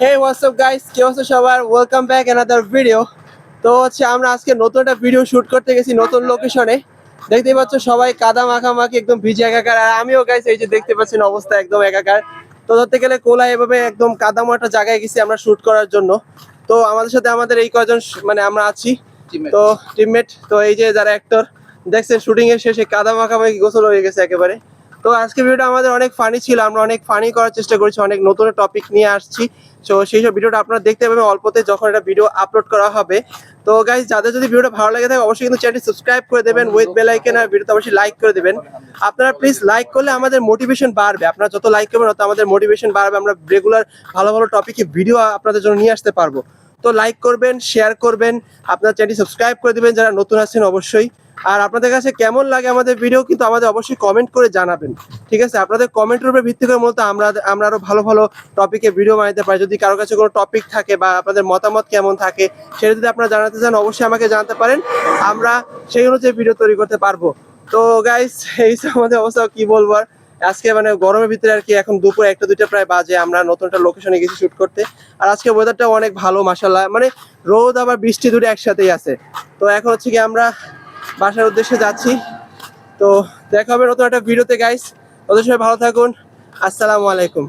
হে WhatsApp guys কি অবস্থা সবার? ওয়েলকাম ব্যাক অ্যানাদার ভিডিও তো হচ্ছে আমরা আজকে নতুন একটা ভিডিও শুট করতে গেছি নতুন লোকেশনে দেখতেই পাচ্ছ সবাই কাদা মাখামাখি একদম ভিজে একাকার। আর আমিও গাইস এই যে দেখতে পাচ্ছেন অবস্থা একদম একাকার। তো ধরতে গেলে কোলা এভাবে একদম কাদামো একটা জায়গায় গেছি আমরা শুট করার জন্য। তো আমাদের সাথে আমাদের এই কয়জন স- মানে আমরা আছি। তো টিমমেট তো এই যে যারা অ্যাক্টর দেখছেন শুটিং এর শেষে কাদা মাখামাখি গোসল হয়ে গেছে একেবারে। তো আজকে ভিডিওটা আমাদের অনেক ফানি ছিল, আমরা অনেক ফানি করার চেষ্টা করেছি, অনেক নতুন টপিক নিয়ে আসছি। তো সেই সব ভিডিওটা আপনারা দেখতে পাবেন অল্পতে যখন এটা ভিডিও আপলোড করা হবে। তো গাইজ যাদের যদি ভিডিওটা ভালো লাগে থাকে, অবশ্যই কিন্তু চ্যানেলটি সাবস্ক্রাইব করে দেবেন উইথ বেল আইকন আর ভিডিওতে অবশ্যই লাইক করে দেবেন। আপনারা প্লিজ লাইক করলে আমাদের মোটিভেশন বাড়বে। আপনারা যত লাইক করবেন তত আমাদের মোটিভেশন বাড়বে। আমরা রেগুলার ভালো ভালো টপিকে ভিডিও আপনাদের জন্য নিয়ে আসতে পারব। তো লাইক করবেন শেয়ার করবেন, আপনার চ্যানেলটি সাবস্ক্রাইব করে দিবেন। যারা নতুন আছেন অবশ্যই। আর আপনাদের কাছে কেমন লাগে আমাদের ভিডিও কিন্তু আমাদের অবশ্যই কমেন্ট করে জানাবেন। ঠিক আছে? আপনাদের কমেন্টের উপর ভিত্তি করে মূলত আমরা আমরা আরও ভালো ভালো টপিকে ভিডিও বানাতে পারি। যদি কারও কাছে কোনো টপিক থাকে বা আপনাদের মতামত কেমন থাকে, সেটা যদি আপনারা জানাতে চান, অবশ্যই আমাকে জানাতে পারেন। আমরা সেই অনুযায়ী ভিডিও তৈরি করতে পারব। তো গাইস এই আমাদের অবস্থা, কি বলব আর? আজকে মানে গরমের ভিতরে আর কি এখন দুপুর একটা, দুইটা প্রায় বাজে, আমরা নতুন একটা লোকেশনে গেছি শুট করতে। আর আজকে ওয়েদারটা অনেক ভালো মাসাল্লাহ মানে রোদ আবার বৃষ্টি দুটো একসাথেই আছে। তো এখন হচ্ছে কি আমরা বাসার উদ্দেশ্যে যাচ্ছি। তো দেখা হবে নতুন একটা ভিডিওতে গাইস ওদের সবাই ভালো থাকুন। আসসালামু আলাইকুম।